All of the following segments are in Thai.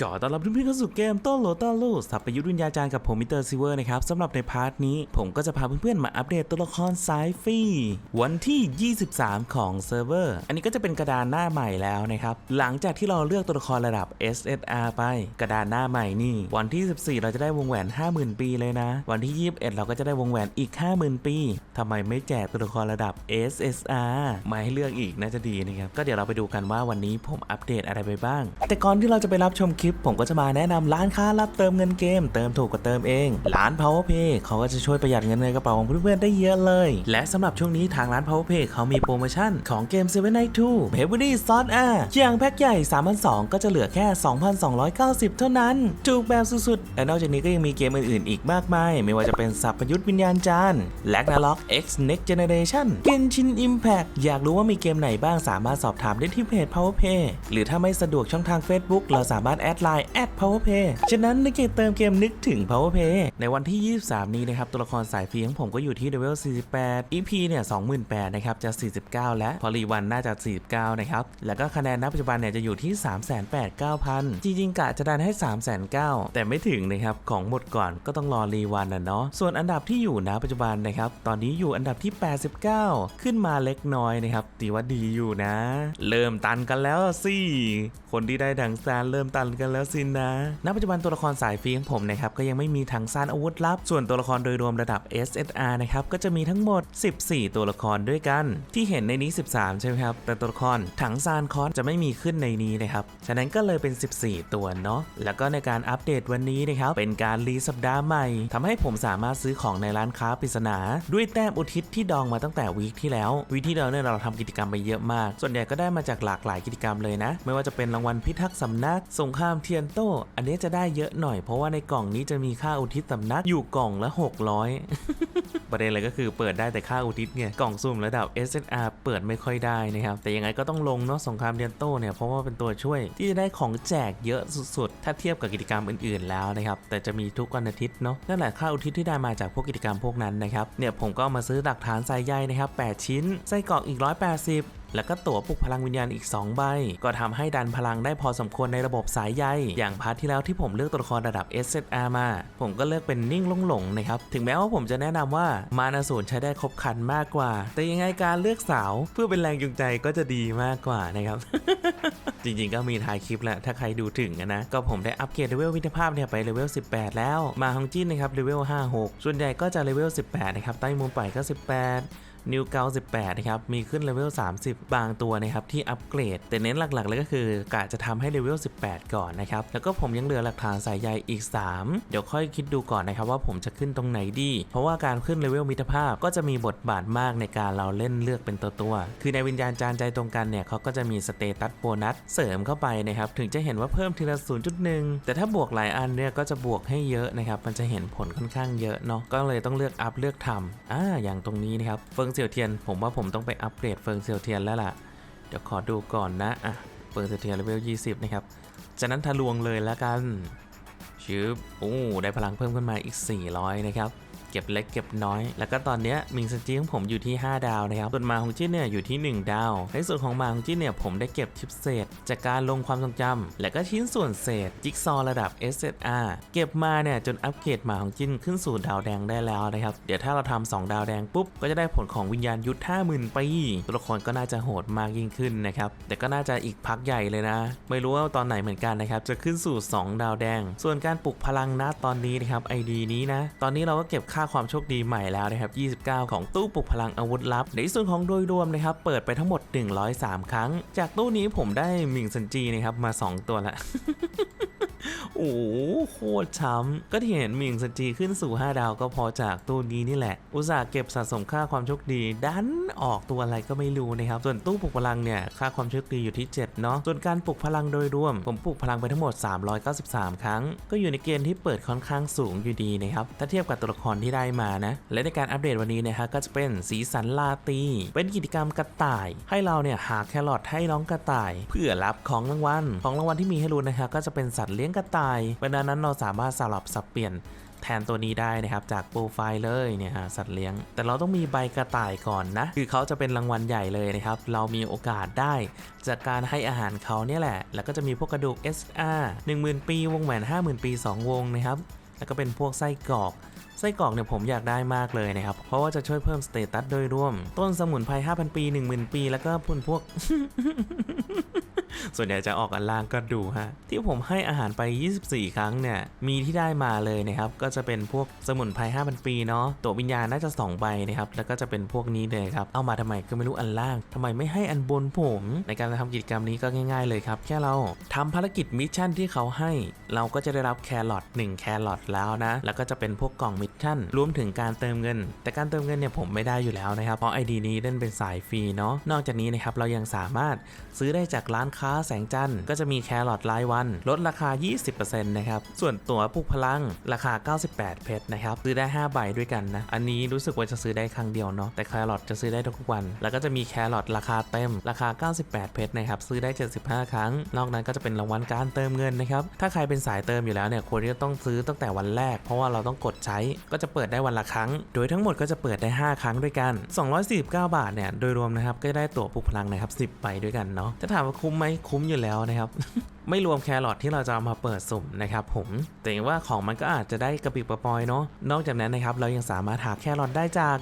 ขอต้อนรับทุกท่านเข้าสู่เกมโต้โลต้าลูสับประยุทธ์วิญญาจารย์กับผมมิสเตอร์ซิเวอร์นะครับสำหรับในพาร์ทนี้ผมก็จะพาเพื่อนๆมาอัปเดตตัวละครสายฟรีวันที่ 23 ของเซิร์ฟเวอร์อันนี้ก็จะเป็นกระดานหน้าใหม่แล้วนะครับ หลังจากที่เราเลือกตัวละครระดับ SSR ไป กระดานหน้าใหม่นี่ วันที่ 14 เราจะได้วงแหวน 50,000 ปีเลยนะ วันที่ 21 เราก็จะได้วงแหวนอีก 50,000 ปีทำไมไม่แจกตัวละครระดับ SSR มาให้เลือกอีกน่าจะดีนะครับก็เดี๋ยวเราไปดูกันว่าวันนี้ผมอัปเดตอะไรไปบ้าง แต่ก่อนที่เราจะไปรับชมคลิปลิปผมก็จะมาแนะนำร้านค้ารับเติมเงินเกม เติมถูกกว่าเติมเอง ร้าน PowerPay เขาก็จะช่วยประหยัดเงินในกระเป๋าของเพื่อนๆได้เยอะเลย และสำหรับช่วงนี้ทางร้าน PowerPay เขามีโปรโมชั่นของเกม Seven Night 2 p e v e r y s o n A อย่างแพ็คใหญ่3,200ก็จะเหลือแค่ 2,290 เท่านั้น ถูกแบบสุดๆ และนอกจากนี้ก็ยังมีเกมอื่นๆ อีกมากมาย ไม่ว่าจะเป็นสัพพยุทธวิญญาณจารย์ Ragnarok X Next Generation Genshin Impact อยากรู้ว่ามีเกมไหนบ้างสามารถสอบถามได้ที่เพจ PowerPay หรือถ้าไม่สะดวกช่องทาง Facebook เราสามารถแอดไลน์แอด powerplay ฉะนั้นในเกมเติมเกมนึกถึง powerplay ในวันที่ 23 นี้นะครับตัวละครสายฟรีของผมก็อยู่ที่เลเวล48 EP เนี่ย28,000นะครับจะ 49 และพอรีวันน่าจะ 49 นะครับ แล้วก็คะแนนณปัจจุบันเนี่ยจะอยู่ที่ 389,000 จริงๆกะจะดันให้ 309,000 แต่ไม่ถึงนะครับ ของหมดก่อนก็ต้องรอรีวันนะเนาะส่วนอันดับที่อยู่ณปัจจุบันนะครับ ตอนนี้อยู่อันดับที่ 89 ขึ้นมาเล็กน้อยนะครับตีว่าดีอยู่นะ เริ่มตันกันแล้วสิคนที่ได้ถังซานเริ่มตันกันแล้วสินะ ณ ปัจจุบันตัวละครสายฟรีของผมนะครับก็ยังไม่มีถังซานอาวุธลับ ส่วนตัวละครโดยรวมระดับ SSR นะครับก็จะมีทั้งหมด 14 ตัวละครด้วยกัน ที่เห็นในนี้ 13 ใช่ไหมครับ แต่ตัวละครถังซานคอสจะไม่มีขึ้นในนี้นะครับ ฉะนั้นก็เลยเป็น 14 ตัวเนาะ แล้วก็ในการอัปเดตวันนี้นะครับเป็นการรีสัปดาห์ใหม่ทำให้ผมสามารถซื้อของในร้านค้าปริศนา ด้วยแต้มอุทิศที่ดองมาตั้งแต่วีคที่แล้ว วีคที่แล้วเนี่ยเราทำกิจกรรมไปเยอะมาก ส่วนใหญ่ก็ได้มาจากหลากหลายกิจกรรมเลยนะ ไม่ว่าจะเป็นรางวัลพิทักษ์สำนักสงครามเทียนโต้อันนี้จะได้เยอะหน่อยเพราะว่าในกล่องนี้จะมีค่าอุทิศสำนักอยู่กล่องละ 600 ประเด็นเลยก็คือเปิดได้แต่ค่าอุทิศไงกล่องสุ่มระดับ SSR เปิดไม่ค่อยได้นะครับแต่ยังไงก็ต้องลงเนาะสงครามเทียนโต้เนี่ยเพราะว่าเป็นตัวช่วยที่จะได้ของแจกเยอะสุดๆ ถ้าเทียบกับกิจกรรมอื่นๆแล้วนะครับแต่จะมีทุกวันอาทิตย์เนาะนั่นแหละค่าอุทิศที่ได้มาจากพวกกิจกรรมพวกนั้นนะครับเนี่ยผมก็มาซื้อหลักฐานสายใยนะครับ8ชิ้นไส้กรอกอีก 180 แล้วก็ตั๋วปลุกพลังวิญญาณอีก 2 ใบ ก็ทำให้ดันพลังได้พอสมควรในระบบสายใย อย่างพาร์ทที่แล้วที่ผมเลือกตัวละครระดับ SZR มา ผมก็เลือกเป็นนิ่งลงหลงนะครับ ถึงแม้ว่าผมจะแนะนำว่ามานาสูนใช้ได้ครบครันมากกว่า แต่ยังไงการเลือกสาวเพื่อเป็นแรงจูงใจก็จะดีมากกว่านะครับจริงๆ ก็มีถ่ายคลิปแหละ ถ้าใครดูถึงนะ ก็ผมได้อัปเกรดเลเวลวิทยภาพเนี่ยไปเลเวล 18 แล้ว มาฮองจินนะครับเลเวล 56 ส่วนใหญ่ก็จะเลเวล 18 นะครับ ใต้มุมปล่อยก็ 18 นิวเกา18 นะครับ มีขึ้นเลเวล 30 บางตัวนะครับ ที่อัปเกรด แต่เน้นหลักๆ เลยก็คือกะจะทำให้เลเวล 18 ก่อนนะครับ แล้วก็ผมยังเหลือหลักฐานสายใยอีก 3 เดี๋ยวค่อยคิดดูก่อนนะครับว่าผมจะขึ้นตรงไหนดี เพราะว่าการขึ้นเลเวลมิตรภาพก็จะมีบทบาทมากในการเราเล่นเลือกเป็นตัวตัว คือในวิญญาณจานใจตรงกันเนี่ยเขาก็จะมีสเตตัสโบนัสเสริมเข้าไปนะครับ ถึงจะเห็นว่าเพิ่มทีละ 0.1 แต่ถ้าบวกหลายอันเนี่ยก็จะบวกให้เยอะนะครับ มันจะเห็นผลค่อนข้างเยอะเนาะ ก็เลยต้องเลือกอัพเลือกทำอ่าอย่างตรงนี้นะครับเฟิงเซียวเทียน ผมว่าผมต้องไปอัปเกรดเฟิงเซียวเทียนแล้วล่ะ เดี๋ยวขอดูก่อนนะ อะ เฟิงเซียวเทียนเลเวล 20 นะครับ จากนั้นทะลวงเลยแล้วกันชืบโอ้ ได้พลังเพิ่มขึ้นมาอีก 400 นะครับ ก็บเล็กเก็บน้อย แล้วก็ตอนนี้มิงซันจีของผมอยู่ที่ 5 ดาวนะครับส่วนมาของจิ้เนี่ยอยู่ที่ 1 ดาว ในส่วนของมาของจิ้เนี่ยผมได้เก็บชิปเศษ จากการลงความทรงจำและก็ชิ้นส่วนเศษจิ๊กซอว์ระดับ SSR เก็บมาเนี่ยจนอัปเกรดมาของจิ้นขึ้นสู่ดาวแดงได้แล้วนะครับ เดี๋ยวถ้าเราทำ2ดาวแดงปุ๊บ ก็จะได้ผลของวิญญาณยุทธ50,000ปีตัวละครก็น่าจะโหดมากยิ่งขึ้นนะครับ แต่ก็น่าจะอีกพักใหญ่เลยนะ ไม่รู้ว่าตอนไหนเหมือนกันนะครับ จะขึ้นสู่ 2 ดาวแดง ส่วนการปลุกพลังนะตอนนี้นะครับ ID นี้นะ ตอนนี้เราก็เก็บค่าความโชคดีใหม่แล้วนะครับ 29 ของตู้ปลุกพลังอาวุธลับ ในส่วนของโดยรวมนะครับเปิดไปทั้งหมด 103 ครั้ง จากตู้นี้ผมได้มิงซันจีนะครับมา 2 ตัวละ โอ้โหโคตรช้ำ ก็ที่เห็นมิงซันจีขึ้นสู่ 5 ดาวก็พอจากตู้นี้นี่แหละ อุตส่าห์เก็บสะสมค่าความโชคดี ดันออกตัวอะไรก็ไม่รู้นะครับ ส่วนตู้ปลุกพลังเนี่ย ค่าความโชคดีอยู่ที่ 7 เนาะ ส่วนการปลุกพลังโดยรวม ผมปลุกพลังไปทั้งหมด 393 ครั้ง ก็อยู่ในเกณฑ์ที่เปิดค่อนข้างสูงอยู่ดีนะครับ ถ้าเทียบกับตัวละครที่ได้มานะ และในการอัปเดตวันนี้นะฮะก็จะเป็นสีสันลาตี เป็นกิจกรรมกระต่าย ให้เราเนี่ยหาแครอทให้น้องกระต่าย เพื่อรับของรางวัล ของรางวัลที่มีให้ลุ้นนะฮะก็จะเป็นสัตว์เลี้ยงกระต่ายเวลานั้นเราสามารถสลับสับเปลี่ยนแทนตัวนี้ได้นะครับจากโปรไฟล์เลยเนี่ยฮะสัตว์เลี้ยง แต่เราต้องมีใบกระต่ายก่อนนะ คือเขาจะเป็นรางวัลใหญ่เลยนะครับ เรามีโอกาสได้ จากการให้อาหารเขาเนี่ยแหละ แล้วก็จะมีพวกกระดูก SR 10,000 ปีวงแหวน 50,000 ปี 2 วงนะครับ แล้วก็เป็นพวกไส้กรอกไส้กรอกเนี่ยผมอยากได้มากเลยนะครับ เพราะว่าจะช่วยเพิ่มสเตตัสโดยรวม ต้นสมุนไพร 5,000 ปี 10,000 ปี แล้วก็พุ่นพวก ส่วนใหญ่จะออกอันล่างก็ดูฮะ ที่ผมให้อาหารไป 24 ครั้งเนี่ย มีที่ได้มาเลยนะครับ ก็จะเป็นพวกสมุนไพร5,000ปีเนาะ ตัววิญญาณน่าจะ 2 ใบนะครับ แล้วก็จะเป็นพวกนี้เลยครับ เอามาทำไมก็ไม่รู้อันล่างทำไมไม่ให้อันบนผม ในการทำกิจกรรมนี้ก็ง่าย ๆ เลยครับ แค่เราทำภารกิจมิชชั่นที่เขาให้ เราก็จะได้รับแครอท1แครอทแล้วนะ แล้วก็จะเป็นพวกกล่องมิชชั่น รวมถึงการเติมเงิน แต่การเติมเงินเนี่ยผมไม่ได้อยู่แล้วนะครับ เพราะ ID นี้เล่นเป็นสายฟรีเนาะ นอกจากนี้นะครับเรายังสามารถซื้อได้จากร้านค้าแสงจันทร์ก็จะมีแครอทรายวัน ลดราคา 20%นะครับ ส่วนตั๋วปลุกพลังราคา 98 เพชรนะครับ ซื้อได้ 5 ใบด้วยกันนะ อันนี้รู้สึกว่าจะซื้อได้ครั้งเดียวเนาะ แต่แครอทจะซื้อได้ทุกวัน แล้วก็จะมีแครอทราคาเต็ม ราคา 98 เพชรนะครับ ซื้อได้ 75 ครั้ง นอกนั้นก็จะเป็นรางวัลการเติมเงินนะครับ ถ้าใครเป็นสายเติมอยู่แล้วเนี่ย ควรที่จะต้องซื้อตั้งแต่วันแรก เพราะว่าเราต้องกดใช้ ก็จะเปิดได้วันละครั้ง โดยทั้งหมดก็จะเปิดได้ 5 ครั้งด้วยกัน 249 บาทเนี่ย โดยรวมนะครับ ก็ได้ตั๋วปลุกพลังนะครับ 10 ใบด้วยกันเนาะ จะถามว่าคุ้มไหมคุ้มอยู่แล้วนะครับ ไม่รวมแครอทที่เราจะเอามาเปิดสุ่มนะครับผมแต่ว่าของมันก็อาจจะได้กระปิกระปอยเนาะนอกจากนั้นนะครับเรายังสามารถหาแครอทได้จาก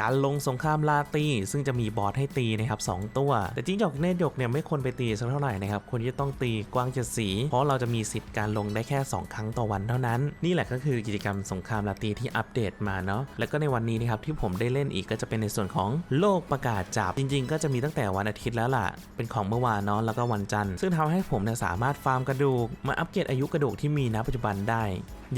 การลงสงครามลาตีซึ่งจะมีบอสให้ตีนะครับสองตัว แต่จิ้งจอกเนตรหยกเนี่ยไม่ควรไปตีสักเท่าไหร่นะครับควรจะต้องตีกว้างเจ็ดสี เพราะเราจะมีสิทธิ์การลงได้แค่ 2 ครั้งต่อวันเท่านั้น นี่แหละก็คือกิจกรรมสงครามลาตีที่อัปเดตมาเนาะแล้วก็ในวันนี้นะครับที่ผมได้เล่นอีกก็จะเป็นในส่วนของโลกประกาศจับจริง ๆ ก็จะมีตั้งแต่วันอาทิตย์แล้วล่ะเป็นของเมื่อวานเนาะแล้วก็วันจันทร์ซึ่งทำให้ผมเนี่ยสามารถฟาร์มกระดูก มาอัปเกรดอายุกระดูกที่มีณปัจจุบันได้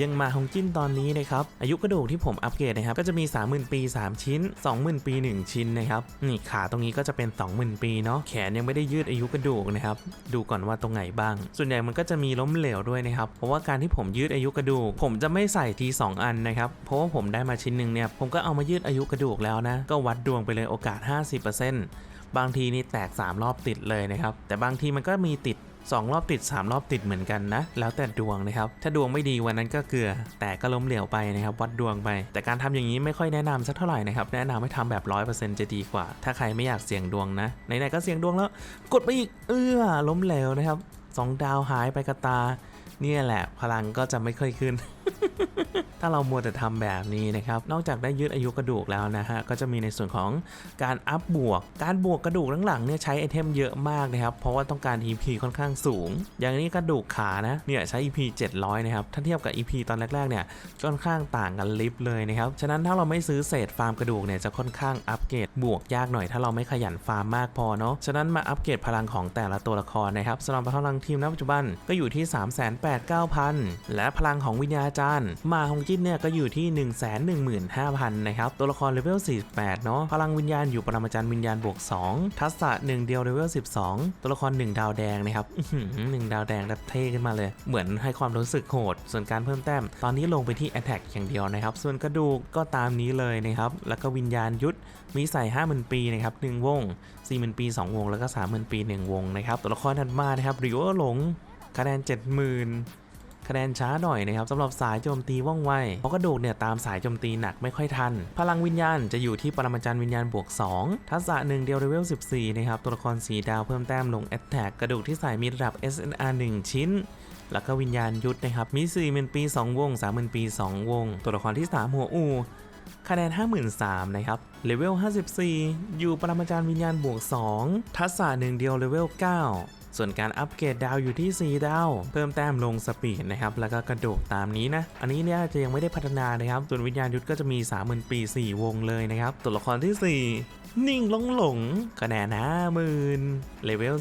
ยังมาของจิ้นตอนนี้นะครับอายุกระดูกที่ผมอัปเกรดนะครับก็จะมี 30,000 ปี 3 ชิ้น 20,000 ปี 1 ชิ้นนะครับนี่ขาตรงนี้ก็จะเป็น 20,000 ปีเนาะแขนยังไม่ได้ยืดอายุกระดูกนะครับดูก่อนว่าตรงไหนบ้าง ส่วนใหญ่มันก็จะมีล้มเหลวด้วยนะครับเพราะว่าการที่ผมยืดอายุกระดูก ผมจะไม่ใส่ที 2 อันนะครับเพราะว่าผมได้มาชิ้นหนึ่งเนี่ยผมก็เอามายืดอายุกระดูกแล้วนะก็วัดดวงไปเลยโอกาส 50% บางทีนี่แตก 3 รอบติดเลยนะครับ แต่บางทีมันก็มีติด 2 รอบติด 3 รอบติดเหมือนกันนะ แล้วแต่ดวงนะครับ ถ้าดวงไม่ดีวันนั้นก็เกลือ แต่ก็ล้มเหลวไปนะครับ วัดดวงไป แต่การทำอย่างนี้ไม่ค่อยแนะนำสักเท่าไหร่นะครับ แนะนำให้ทำแบบ 100%จะดีกว่า ถ้าใครไม่อยากเสี่ยงดวงนะ ไหนๆก็เสี่ยงดวงแล้ว กดไปอีก เอื้อล้มเหลวนะครับสองดาวหายไปกระตา เนี่ยแหละ พลังก็จะไม่ค่อยขึ้น ถ้าเรามัวแต่ทำแบบนี้นะครับ นอกจากได้ยืดอายุกระดูกแล้วนะฮะ ก็จะมีในส่วนของการอัพบวก การบวกกระดูกหลังๆเนี่ยใช้ไอเทมเยอะมากนะครับ เพราะว่าต้องการ EP ค่อนข้างสูง อย่างนี้กระดูกขานะ เนี่ยใช้ EP 700 นะครับ ถ้าเทียบกับ EP ตอนแรกๆ เนี่ย ค่อนข้างต่างกันลิฟเลยนะครับ ฉะนั้นถ้าเราไม่ซื้อเศษฟาร์มกระดูกเนี่ยจะค่อนข้างอัปเกรดบวกยากหน่อย ถ้าเราไม่ขยันฟาร์มมากพอเนาะ ฉะนั้นมาอัปเกรดพลังของแต่ละตัวละครนะครับสำหรับพลังทีมณปัจจุบันก็อยู่ที่ 389,000 และพลังของวิญญาจารย์มาฮงจนเนี่ยก็อยู่ที่ 115,000 นะครับ ตัวละครเลเวล 48 เนาะพลังวิญญาณอยู่ปรมาจารย์วิญญาณบวก 2 ทักษะ 1 เดียวเลเวล 12 ตัวละคร 1 ดาวแดงนะครับหนึ่งดาวแดงแล้วเท่ขึ้นมาเลย เหมือนให้ความรู้สึกโหด ส่วนการเพิ่มแต้ม ตอนนี้ลงไปที่ Attack อย่างเดียวนะครับ ส่วนกระดูกก็ตามนี้เลยนะครับ แล้วก็วิญญาณยุทธมีใส่50,000 ปีนะครับ1วง40,000 ปี 2 วง แล้วก็30,000 ปี 1 วงนะครับ ตัวละครถัดมานะครับริโอหลงคะแนน 70,000 คะแนนช้าหน่อยนะครับสำหรับสายโจมตีว่องไวเพราะกระดูกเนี่ยตามสายโจมตีหนักไม่ค่อยทัน พลังวิญญาณจะอยู่ที่ปรมาจารย์วิญญาณบวก 2 ทักษะหนึ่งเดียวเลเวล 14 นะครับ ตัวละครสีดาวเพิ่มแต้มลงแอตแทกกระดูกที่ใส่มีระดับ SNR 1 ชิ้นแล้วก็วิญญาณยุทธนะครับ มี4 0 0 0ปี 2 วง3 0,000ปี 2 วง ตัวละครที่ 3 หัวอู คะแนน 53,000นะครับ เลเวล 54 อยู่ปรมาจารย์วิญญาณบวก 2 ทักษะหนึ่งเดียวเลเวล 9 ส่วนการอัปเกรดดาวอยู่ที่ 4 ดาว เพิ่มแต้มลงสปีดนะครับ แล้วก็กระโดดตามนี้นะ อันนี้เนี่ยจะยังไม่ได้พัฒนานะครับ ส่วนวิญญาณยุทธก็จะมี 30,000 ปี 4 วงเลยนะครับ ตัวละครที่ 4 นิ่งหลงหลงคะแนนห้าหมื่นเลเวล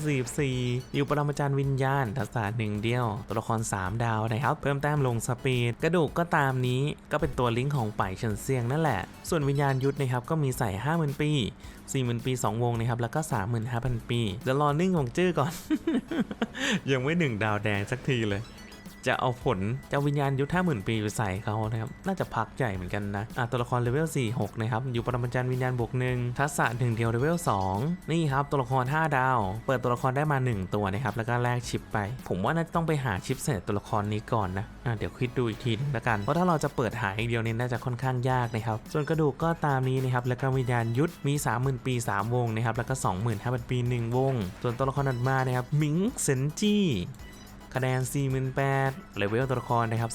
44อยู่ปรมาจารย์วิญญาณทักษะหนึ่งเดียว ตัวละคร 3 ดาวนะครับ เพิ่มแต้มลงสปีด กระดูกก็ตามนี้ก็เป็นตัวลิงก์ของป่ายเฉินเซียงนั่นแหละ ส่วนวิญญาณยุทธนะครับก็มีใส่ 50,000 ปี 40,000 ปี 2 วงนะครับ แล้วก็ 35,000 ปีจะรอนิ่งของจื้อก่อน ยังไม่หนึ่งดาวแดงสักทีเลย จะเอาผลจะเอาวิญญาณยุทธาหมื่นปีไปใส่เขานะครับน่าจะพักใหญ่เหมือนกันนะอะตัวละครเลเวล4 6นะครับอยู่ปรมาจารย์วิญญาณบวกหนึ่งทักษะหนึ่งเดียวเลเวล2นี่ครับตัวละคร 5 ดาว เปิดตัวละครได้มา 1 ตัวนะครับแล้วก็แลกชิปไป ผมว่าน่าจะต้องไปหาชิปเสร็จตัวละครนี้ก่อนนะอะเดี๋ยวคิดดูอีกทีนึงละกันเพราะถ้าเราจะเปิดหาอีกเดียวนี้น่าจะค่อนข้างยากนะครับส่วนกระดูกก็ตามนี้นะครับแล้วก็วิญญาณยุทธมี 30,000 ปี 3 วงนะครับแล้วก็25,000ปี 1 วง ส่วนตัวละครถัดมานะครับมิงเซนจี้ คะแนน 48,000เลเวลตัวละครนะครับ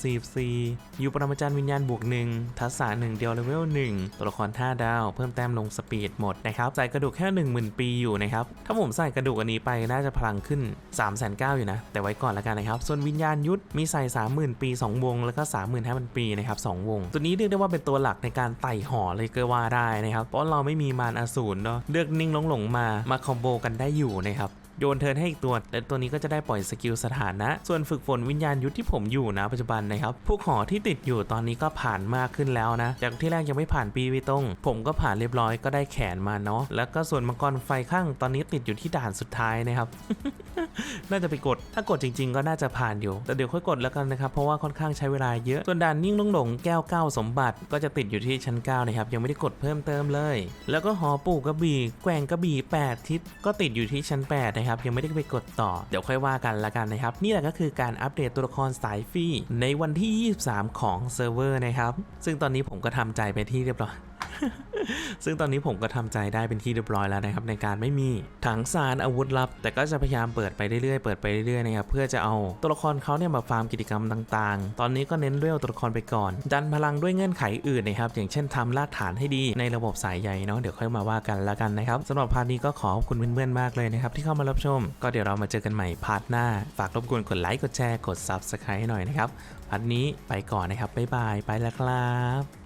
44อยู่ปรมาจารย์วิญญาณบวก 1 ทักษะ1เดียวเลเวล1 ตัวละคร5ดาว เพิ่มแต้มลงสปีดหมดนะครับใส่กระดูกแค่ 10,000 ปีอยู่นะครับ ถ้าผมใส่กระดูกอันนี้ไปน่าจะพลังขึ้น 3 9 0 0 0อยู่นะ แต่ไว้ก่อนล้วกันนะครับ ส่วนวิญญาณยุทธมีใส่ 30,000 ปี 2 วง แล้วก็ 35,000 ปีนะครับ2วง ตัวนี้เรียกได้ว่าเป็นตัวหลักในการไต่หอเลยก็ว่าได้นะครับเพราะเราไม่มีมารอสูรเนาะเลือกนิ่งหลงๆมามาคอมโบกันได้อยู่นะครับ โยนเทิร์นให้อีกตัว และตัวนี้ก็จะได้ปล่อยสกิลสถานะ ส่วนฝึกฝนวิญญาณยุทธที่ผมอยู่นะปัจจุบันนะครับพวกหอที่ติดอยู่ตอนนี้ก็ผ่านมากขึ้นแล้วนะ จากที่แรกยังไม่ผ่านปีวิตงผมก็ผ่านเรียบร้อยก็ได้แขนมาเนาะแล้วก็ส่วนมังกรไฟข้างตอนนี้ติดอยู่ที่ด่านสุดท้ายนะครับ น่าจะไปกดถ้ากดจริง ๆ ก็น่าจะผ่านอยู่ แต่เดี๋ยวค่อยกดแล้วกันนะครับเพราะว่าค่อนข้างใช้เวลาเยอะส่วนด่านนิ่งลงหลงแก้วเก้าสมบัติก็จะติดอยู่ที่ชั้น9นะครับยังไม่ได้กดเพิ่มเติมเลย แล้วก็หอปู่กระบี่แกว่งกระบี่ 8 ทิศก็ติดอยู่ที่ชั้น8นะครับยังไม่ได้ไปกดต่อเดี๋ยวค่อยว่ากันละกันนะครับ นี่แหละก็คือการอัปเดตตัวละครสายฟรีในวันที่ 23 ของเซิร์ฟเวอร์นะครับ ซึ่งตอนนี้ผมก็ทำใจไปที่เรียบร้อย ซึ่งตอนนี้ผมก็ทำใจได้เป็นที่เรียบร้อยแล้วนะครับในการไม่มีถังสารอาวุธลับ แต่ก็จะพยายามเปิดไปเรื่อยๆเปิดไปเรื่อยๆนะครับเพื่อจะเอาตัวละครเขาเนี่ยมาฟาร์มกิจกรรมต่างๆ ตอนนี้ก็เน้นเรียตัวละครไปก่อน ดันพลังด้วยเงื่อนไขอื่นนะครับอย่างเช่นทำรากฐานให้ดีในระบบสายใยเนาะเดี๋ยวค่อยมาว่ากันละกันนะครับสำหรับพาร์ทนี้ก็ขอขอบคุณเพื่อนๆมากเลยนะครับที่เข้ามารับชม ก็เดี๋ยวเรามาเจอกันใหม่พาร์ทหน้า ฝากรบกวนกดไลค์กดแชร์กด Subscribe ให้หน่อยนะครับพาร์ทนี้ไปก่อนนะครับบ๊ายบายไปแล้วครับ